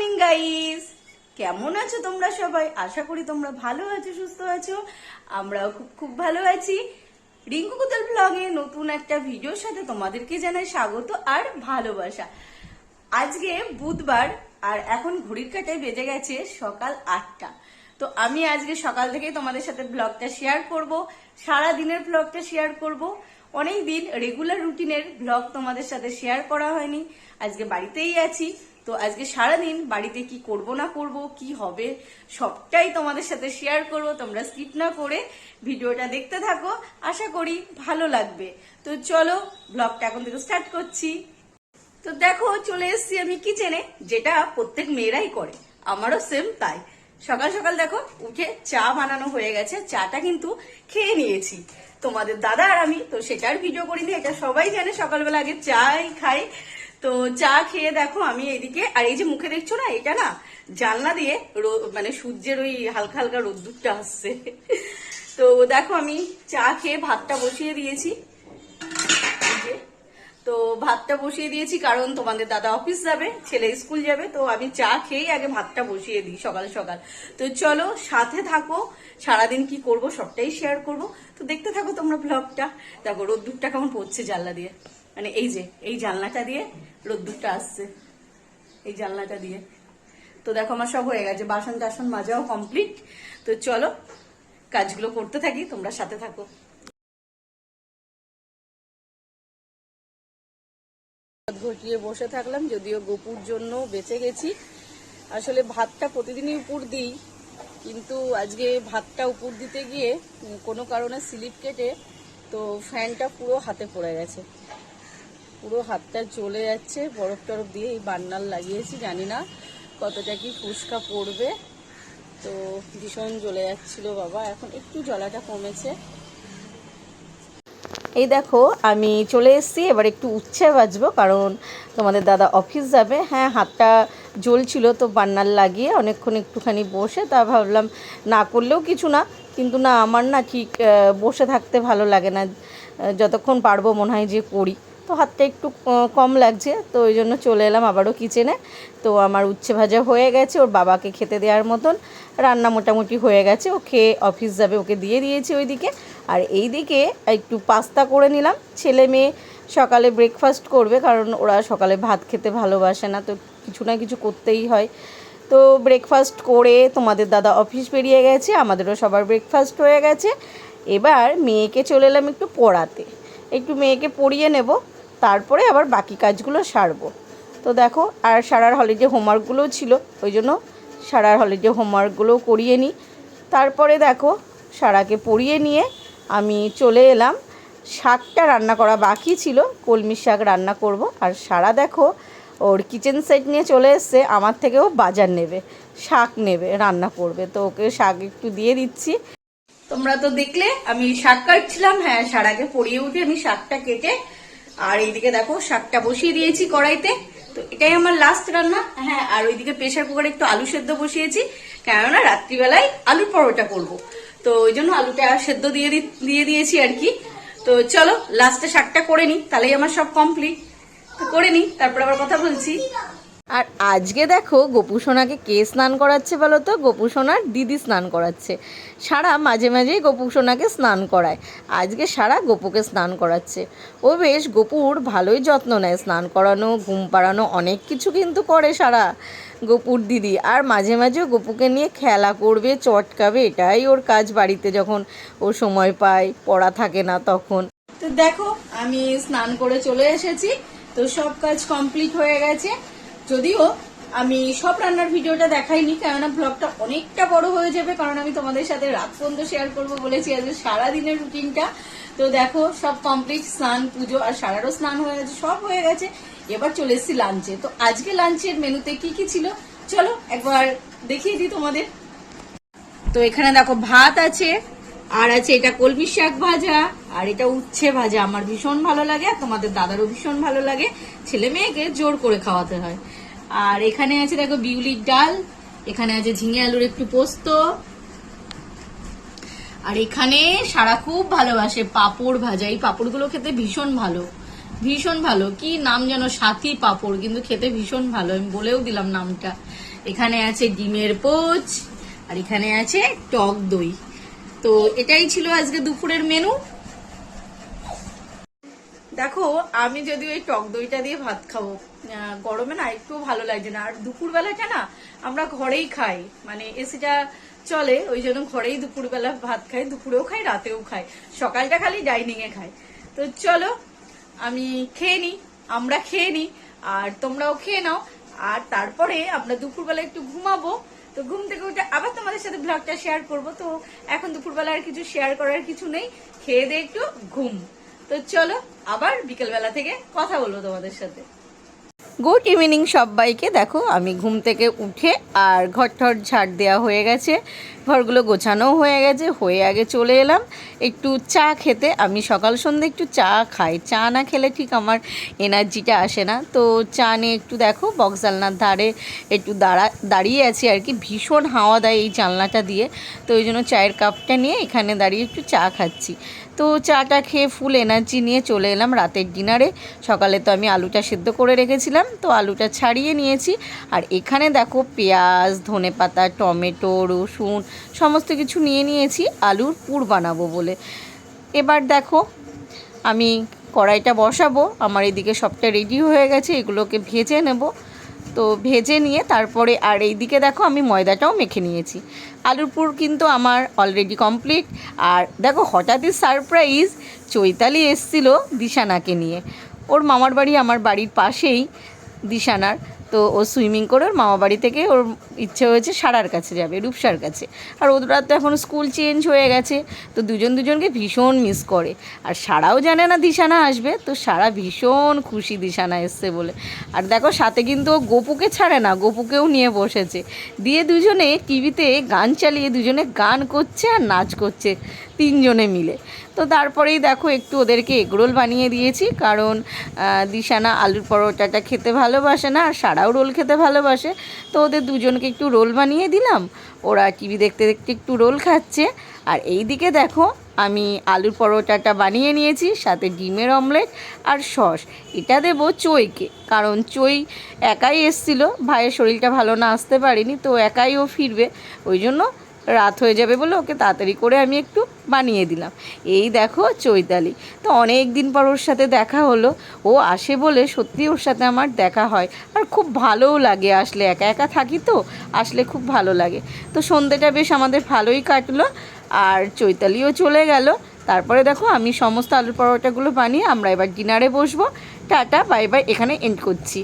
Morning guys কেমন আছো তোমরা সবাই? আশা করি তোমরা ভালো আছো, সুস্থ আছো। আমরাও খুব খুব ভালো আছি। রিঙ্কু কুতল ব্লগে নতুন একটা ভিডিওর সাথে তোমাদেরকে জানাই স্বাগত আর ভালোবাসা। আজকে বুধবার, আর এখন ঘড়ির কাটায় বেজে গেছে সকাল আটটা। তো আমি আজকে সকাল থেকে তোমাদের সাথে ব্লগটা শেয়ার করব সারা দিনের ব্লগটা শেয়ার করব। অনেক দিন রেগুলার রুটিনের ব্লগ তোমাদের সাথে শেয়ার করা হয়নি। আজকে বাড়িতেই আছি। তো আজকে সারাদিন বাড়িতে কি করব না করব, কি হবে, সবটাই তোমাদের সাথে শেয়ার করব। তোমরা স্কিপ না করে ভিডিওটা দেখতে থাকো। আশা করি ভালো লাগবে। তো চলো ব্লগটা এখন থেকে স্টার্ট করছি। তো দেখো, চলে এসেছি আমি কিচেনে যেটা প্রত্যেক মেয়েরাই করে। আমারও সেম তাই। সকাল সকাল দেখো, উঠে চা বানানো হয়ে গেছে। চাটা কিন্তু খেয়ে নিয়েছি। তোমাদের দাদা আর আমি, তো সেটার ভিডিও করিনি, এটা সবাই জানে। সকালবেলা আগে চাই খাই। তো চা খেয়ে দেখো, আমি এদিকে, আর এই যে মুখে দেখছ না, এটা না, জানলা দিয়ে মানে সূর্যের ওই হালকা হালকা রোদ্দুরটা আসছে। তো দেখো, আমি চা খেয়ে ভাতটা বসিয়ে দিয়েছি। তো ভাতটা বসিয়ে দিয়েছি, কারণ তোমাদের দাদা অফিস যাবে, ছেলে স্কুল যাবে, তো আমি চা খেয়েই আগে ভাতটা বসিয়ে দিই সকাল সকাল। তো চলো, সাথে থাকো, সারাদিন কি করব সবটাই শেয়ার করব। তো দেখতে থাকো তোমরা ব্লগটা দেখো, রোদ্দুরটা কেমন পড়ছে জানলা দিয়ে। মানে এই যে, এই জানলাটা দিয়ে রোদ্দুরটা আসছে। এই জানলাটা দিয়ে। তো দেখো আমার সব হয়ে গেছে, বাসন টাসন মাজাও কমপ্লিট তো চলো, কাজগুলো করতে থাকি, তোমরা সাথে থাকো। ঘটিয়ে বসে থাকলাম, যদিও গোপুর জন্য বেঁচে গেছি। আসলে ভাতটা প্রতিদিনই উপর দিই, কিন্তু আজকে ভাতটা উপর দিতে গিয়ে কোনো কারণে স্লিপ কেটে তো ফ্যানটা পুরো হাতে পড়ে গেছে। পুরো হাতটা চলে যাচ্ছে, বরফ টরফ দিয়ে এই বান্নাল লাগিয়েছি, জানি না কতটা কি ফুসকা পড়বে। তো ভীষণ জ্বলে যাচ্ছিল বাবা, এখন একটু জলাটা কমেছে। এই দেখো, আমি চলে এসেছি, এবার একটু উচ্ছে বাজবো কারণ তোমাদের দাদা অফিস যাবে। হ্যাঁ হাতটা জ্বলছিল তো বান্নার লাগিয়ে অনেকক্ষণ একটুখানি বসে, তা ভাবলাম না করলেও কিছু না, কিন্তু না, আমার না ঠিক বসে থাকতে ভালো লাগে না। যতক্ষণ পারব মনে হয় যে করি। তো হাতটা একটু কম লাগছে, তো ওই জন্য চলে এলাম আবারও কিচেনে তো আমার উচ্ছে ভাজা হয়ে গেছে, ওর বাবাকে খেতে দেওয়ার মতন। রান্না মোটামুটি হয়ে গেছে, ও খেয়ে অফিস যাবে, ওকে দিয়ে দিয়েছি ওইদিকে। আর এই দিকে একটু পাস্তা করে নিলাম। ছেলে মেয়ে সকালে ব্রেকফাস্ট করবে, কারণ ওরা সকালে ভাত খেতে ভালোবাসে না, তো কিছু না কিছু করতেই হয়। তো ব্রেকফাস্ট করে তোমাদের দাদা অফিস বেরিয়ে গেছে, আমাদেরও সবার ব্রেকফাস্ট হয়ে গেছে। এবার মেয়েকে চলে এলাম একটু পড়াতে। একটু মেয়েকে পড়িয়ে নেব। তারপরে আবার বাকি কাজগুলো সারবো। তো দেখো, আর সারার হলিডে হোমওয়ার্কগুলোও ছিল, ওই জন্য সারার হলিডে হোমওয়ার্কগুলোও করিয়ে নিই। তারপরে দেখো, সারাকে পড়িয়ে নিয়ে আমি চলে এলাম। শাকটা রান্না করা বাকি ছিল, কলমি শাক রান্না করব। আর সারা দেখো, ওর কিচেন সেট নিয়ে চলে এসছে, আমার থেকেও বাজার নেবে, শাক নেবে, রান্না করবে। তো ওকে শাক একটু দিয়ে দিচ্ছি। তোমরা তো দেখলে, আমি শাক কাটছিলাম হ্যাঁ সারাকে পরিয়ে উঠে আমি শাকটা কেটে আর এইদিকে দেখো শাকটা বসিয়ে দিয়েছি কড়াইতে। তো এটাই আমার লাস্ট রান্না। হ্যাঁ আর ওইদিকে প্রেশার কুকারে একটু আলু সেদ্ধ বসিয়েছি। কেননা রাত্রিবেলায় আলুর পরোটা করব। তো ওই জন্য আলুটা সেদ্ধ দিয়ে দিয়ে দিয়েছি আর কি। তো চলো লাস্টে শাকটা করে নিই, তাহলেই আমার সব কমপ্লিট তো করে নিই, তারপর আবার কথা বলছি। আর আজকে দেখো গোপু সোনাকে কে স্নান করাচ্ছে বলো তো? গোপু সোনার দিদি স্নান করাচ্ছে। সারা মাঝে মাঝেই গোপু সোনাকে স্নান করায়। আজকে সারা গোপুকে স্নান করাচ্ছে। ও বেশ গোপুর ভালোই যত্ন নেয় স্নান করানো, ঘুম পাড়ানো, অনেক কিছু কিন্তু করে সারা গোপুর দিদি। আর মাঝে মাঝেও গোপুকে নিয়ে খেলা করবে, চটকাবে, এটাই ওর কাজ বাড়িতে যখন ও সময় পায়, পড়া থাকে না তখন। তো দেখো, আমি স্নান করে চলে এসেছি। তো সব কাজ কমপ্লিট হয়ে গেছে। যদিও আমি সব রান্নার ভিডিওটা দেখাইনি, কেননা ব্লগটা অনেকটা বড় হয়ে যাবে, কারণ আমি তোমাদের সাথে রাত পর্যন্ত শেয়ার করব বলেছি আজকে সারাদিনের রুটিনটা তো দেখো, সব কমপ্লিট স্নান, পুজো আর সারারও স্নান হয়ে গেছে, সব হয়ে গেছে। এবার চলে এসেছি লাঞ্চে তো আজকে লাঞ্চের মেনুতে কি কি ছিল? চলো একবার দেখিয়ে দিই তোমাদের। তো এখানে দেখো ভাত আছে, আর আছে এটা কলমি শাক ভাজা, আর এটা উচ্ছে ভাজা। আমার ভীষণ ভালো লাগে, আর তোমাদের দাদারও ভীষণ ভালো লাগে। ছেলে মেয়েকে জোর করে খাওয়াতে হয়। আর এখানে আছে, দেখো, বিউলির ডাল, এখানে আছে ঝিঙে আলুর একটু পোস্ত। আর এখানে সারা খুব ভালোবাসে পাপড় ভাজা। এই পাপড়গুলো খেতে ভীষণ ভালো ভীষণ ভালো। কি নাম যেন, সাথী পাপড়, কিন্তু খেতে ভীষণ ভালো। আমি বলেও দিলাম নামটা। এখানে আছে ডিমের পোচ, আর এখানে আছে টক দই। তো এটাই ছিল আজকে দুপুরের মেনু। দেখো, আমি যদি ওই টক দইটা দিয়ে ভাত খাব গরমে না একটু ভালো লাগছে না। আর দুপুর বেলাটা না আমরা ঘরেই খাই। মানে এসিটা চলে, ওই জন্য ঘরেই দুপুরবেলা ভাত খাই, দুপুরেও খাই, রাতেও খাই। সকালটা খালি ডাইনিং এ খাই। তো চলো, আমি খেয়ে নিই আমরা খেয়ে নিই আর তোমরাও খেয়ে নাও। আর তারপরে আমরা দুপুরবেলা একটু ঘুমাবো। তো ঘুম থেকে উঠে আবার তোমাদের সাথে ব্লগটা শেয়ার করব। তো এখন দুপুরবেলা আর কিছু শেয়ার করার কিছু নেই। খেয়ে দিয়ে একটু ঘুম। তো চলো, আবার বিকেলবেলা থেকে কথা বলব তোমাদের সাথে। গুড ইভিনিং সবাইকে। দেখো, আমি ঘুম থেকে উঠে আর ঘর ঠর ঝাড় দেওয়া হয়ে গেছে। ঘরগুলো গোছানোও হয়ে গেছে, হয়ে আগে চলে এলাম। একটু চা খেতে। আমি সকাল সন্ধ্যে একটু চা খাই। চা না খেলে ঠিক আমার এনার্জিটা আসে না। তো চা নিয়ে একটু দেখো, বক্স জানলার ধারে একটু দাঁড়া, দাঁড়িয়ে আছি আর কি। ভীষণ হাওয়া দেয় এই জানলাটা দিয়ে। তো ওই জন্য চায়ের কাপটা নিয়ে এখানে দাঁড়িয়ে একটু চা খাচ্ছি। তো চাটা খেয়ে ফুল এনার্জি নিয়ে চলে এলাম রাতের ডিনারে। সকালে তো আমি আলুটা সেদ্ধ করে রেখেছিলাম, তো আলুটা ছাড়িয়ে নিয়েছি। আর এখানে দেখো পেঁয়াজ ধনেপাতা টমেটো, রসুন সমস্ত কিছু নিয়ে নিয়েছি, আলুর পুর বানাবো বলে। এবার দেখো আমি কড়াইটা বসাবো, আমার এদিকে সবটা রেডি হয়ে গেছে, এগুলোকে ভেজে নেব। তো ভেজে নিয়ে তারপরে, আর এই দিকে দেখো আমি ময়দাটাও মেখে নিয়েছি। আলুর পুর কিন্তু আমার অলরেডি কমপ্লিট আর দেখো, হঠাৎই সারপ্রাইজ চৈতালি এসছিল দিশানাকে নিয়ে। ওর মামার বাড়ি আমার বাড়ির পাশেই দিশানার। তো ও সুইমিং করে ওর মামা বাড়ি থেকে ওর ইচ্ছে হয়েছে সারার কাছে যাবে, রূপসার কাছে। আর ওরা তো এখন স্কুল চেঞ্জ হয়ে গেছে, তো দুজন দুজনকে ভীষণ মিস করে। আর সারাও জানে না দিশানা আসবে, তো সারা ভীষণ খুশি দিশানা এসছে বলে। আর দেখো, সাথে কিন্তু ও গোপুকে ছাড়ে না, গোপুকেও নিয়ে বসেছে। দিয়ে দুজনে টিভিতে গান চালিয়ে দুজনে গান করছে আর নাচ করছে। তিনজনে মিলে। তো তারপরেই দেখো একটু ওদেরকে এগরোল বানিয়ে দিয়েছি, কারণ দিশানা আলুর পরোটাটা খেতে ভালোবাসে না, আর সারাও রোল খেতে ভালোবাসে। তো ওদের দুজনকে একটু রোল বানিয়ে দিলাম। ওরা টিভি দেখতে দেখতে একটু রোল খাচ্ছে। আর এই দিকে দেখো, আমি আলুর পরোটাটা বানিয়ে নিয়েছি, সাথে ডিমের অমলেট আর সস। এটা দেবো চইকে কারণ চই একাই এসছিল। ভাইয়ের শরীরটা ভালো না আসতে পারেনি, তো একাই ও ফিরবে। ওই জন্য রাত হয়ে যাবে বলে ওকে তাড়াতাড়ি করে আমি একটু বানিয়ে দিলাম। এই দেখো চৈতালি। তো অনেক দিন পর ওর সাথে দেখা হলো। ও আসে বলে সত্যি ওর সাথে আমার দেখা হয়। আর খুব ভালোও লাগে আসলে। একা একা থাকি তো, আসলে খুব ভালো লাগে। তো সন্ধ্যেটা বেশ আমাদের ভালোই কাটলো। আর চৈতালিও চলে গেল। তারপরে দেখো আমি সমস্ত আলুর পরোটাগুলো বানিয়ে আমরা এবার ডিনারে বসবো। টাটা বাই বাই এখানে এন্ড করছি।